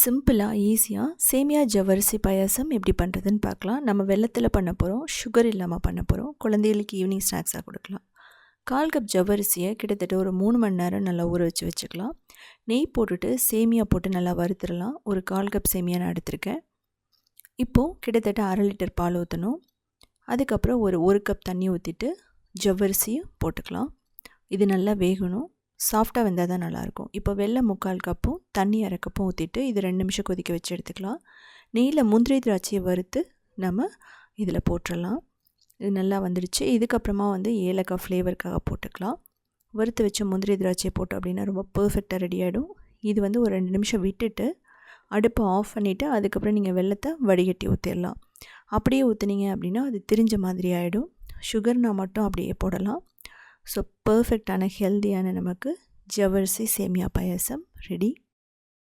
சிம்பிளாக ஈஸியாக சேமியா ஜவ்வரிசி பாயாசம் எப்படி பண்ணுறதுன்னு பார்க்கலாம். நம்ம வெள்ளத்தில் பண்ண போகிறோம் சுகர் இல்லாமல் பண்ண போகிறோம் குழந்தைகளுக்கு ஈவினிங் ஸ்நாக்ஸாக கொடுக்கலாம். கால் கப் ஜவ்வரிசியை கிட்டத்தட்ட ஒரு மூணு மணி நேரம் நல்லா ஊற வச்சு வச்சுக்கலாம். நெய் போட்டுட்டு சேமியா போட்டு நல்லா வறுத்துடலாம். ஒரு கால் கப் சேமியா நான் எடுத்திருக்கேன். இப்போது கிட்டத்தட்ட அரை லிட்டர் பால் ஊற்றணும் அதுக்கப்புறம் ஒரு ஒரு கப் தண்ணி ஊற்றிட்டு ஜவ்வரிசியும் போட்டுக்கலாம். இது நல்லா வேகணும். சாஃப்டாக வெந்தால் தான் நல்லாயிருக்கும். இப்போ வெள்ளை முக்கால் கப்பும் தண்ணி அரை கப்பும் ஊற்றிட்டு இது ரெண்டு நிமிஷம் கொதிக்க வச்சு எடுத்துக்கலாம். நெய்யில் முந்திரி திராட்சையை வறுத்து நம்ம இதில் போட்டுடலாம். இது நல்லா வந்துடுச்சு. இதுக்கப்புறமா வந்து ஏலக்காய் ஃப்ளேவருக்காக போட்டுக்கலாம். வறுத்து வச்ச முந்திரி திராட்சையை போட்டோம் அப்படின்னா ரொம்ப பர்ஃபெக்டாக ரெடி ஆகிடும் இது வந்து ஒரு ரெண்டு நிமிஷம் விட்டுட்டு அடுப்பை ஆஃப் பண்ணிவிட்டு அதுக்கப்புறம் நீங்கள் வெள்ளத்தை வடிகட்டி ஊற்றிடலாம் அப்படியே ஊற்றுனீங்க அப்படின்னா அது திரிஞ்ச மாதிரி ஆகிடும் சுகர்னால் மட்டும் அப்படியே போடலாம். ஸோ பர்ஃபெக்டான ஹெல்த்தியான நமக்கு ஜவர்சி சேமியா பாயாசம் ரெடி